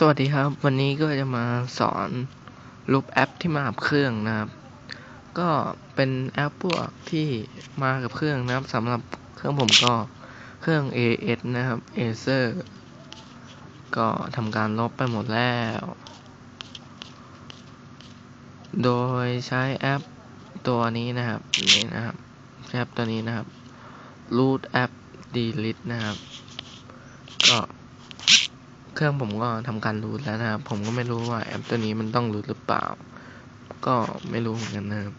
สวัสดีครับ วันนี้ก็จะมาสอนลบแอปที่มากับเครื่องนะครับ ก็เป็นแอปพวกที่มากับเครื่องนะครับสำหรับเครื่องผมก็เครื่อง AS นะครับ Acer ก็ทำการลบไปหมดแล้ว โดยใช้แอปตัวนี้นะครับนี่นะครับแอปตัวนี้นะครับ root app delete นะครับ ก็ เครื่องผมก็ทำการรูทแล้วนะครับ ผมก็ไม่รู้ว่าแอปตัวนี้มันต้องรูทหรือเปล่า ก็ไม่รู้เหมือนกันนะครับ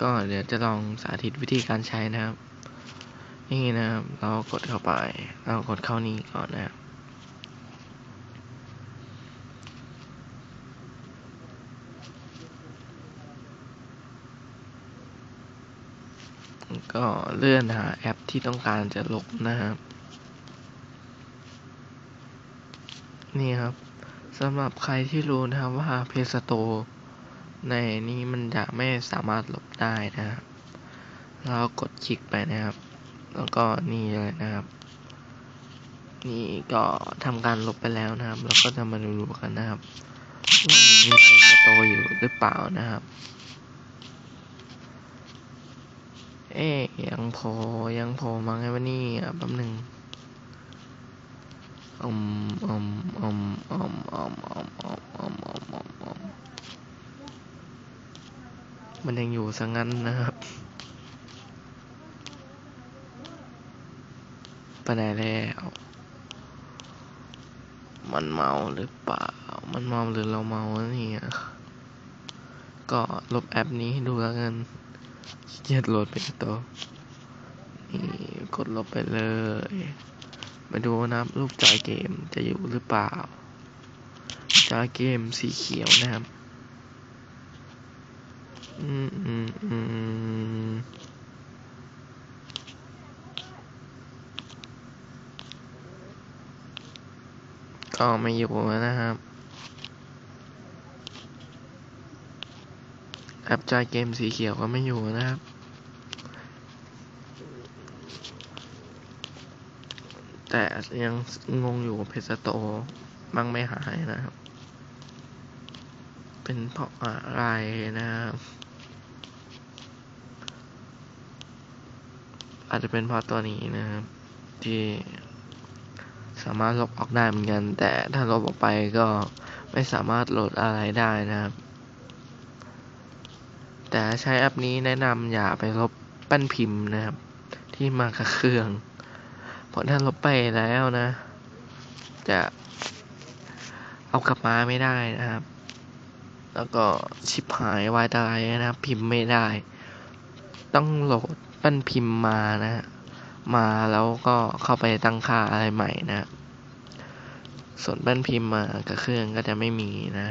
ก็เดี๋ยวจะลองสาธิตวิธีการใช้นะครับ นี่นะครับ เรากดเข้าไป เรากดเข้านี้ก่อนนะครับก็เลื่อนหาแอปที่ต้องการจะลบนะครับ นี่ครับสำหรับใครที่รู้นะครับว่า Play Store ในนี้มันจะไม่สามารถลบได้นะครับเรากดคลิกไปนะครับ แล้วก็นี่เลยนะครับ นี่ก็ทำการลบไปแล้วนะครับเราก็จะมาดูกันนะครับว่ามี Play Store อยู่หรือเปล่านะครับ เอ๊ยยังโผล่ยังโผล่มาไงวะนี่อะแป๊บหนึ่ง อืมอืมอืมอืมอืมอืมอืมอืมอืมอืมอืมมันยังอยู่ซะงั้นนะครับ ไปไหนแล้ว มันเมาหรือเปล่า มันเมาหรือเราเมาเนี่ยก็ลบแอปนี้ให้ดูแล้วกันเกียจโหลดเป็นตัวนี่กดลบไปเลย มาดูนะครับรูปจอยเกมจะอยู่หรือเปล่าจอยเกมสีเขียวนะครับ อืมอืมอืมก็ไม่อยู่นะครับแอปจอยเกมสีเขียวก็ไม่อยู่นะครับ แต่ยังงงอยู่เพจสโตมังไม่หายนะครับ เป็นเพราะอะไรนะครับอาจจะเป็นเพราะตัวนี้นะครับ ที่สามารถลบออกได้เหมือนกัน แต่ถ้าลบออกไปก็ไม่สามารถโหลดอะไรได้นะครับ แต่ใช้แอปนี้แนะนำอย่าไปลบแป้นพิมพ์นะครับ ที่มากับเครื่อง เพราะถ้าลบไปแล้วนะ จะเอากลับมาไม่ได้นะครับ แล้วก็ชิปหายวายตายนะครับ พิมพ์ไม่ได้ ต้องโหลดแป้นพิมพ์มานะ มาแล้วก็เข้าไปตั้งค่าอะไรใหม่นะ ส่วนแป้นพิมพ์มากับเครื่องก็จะไม่มีนะ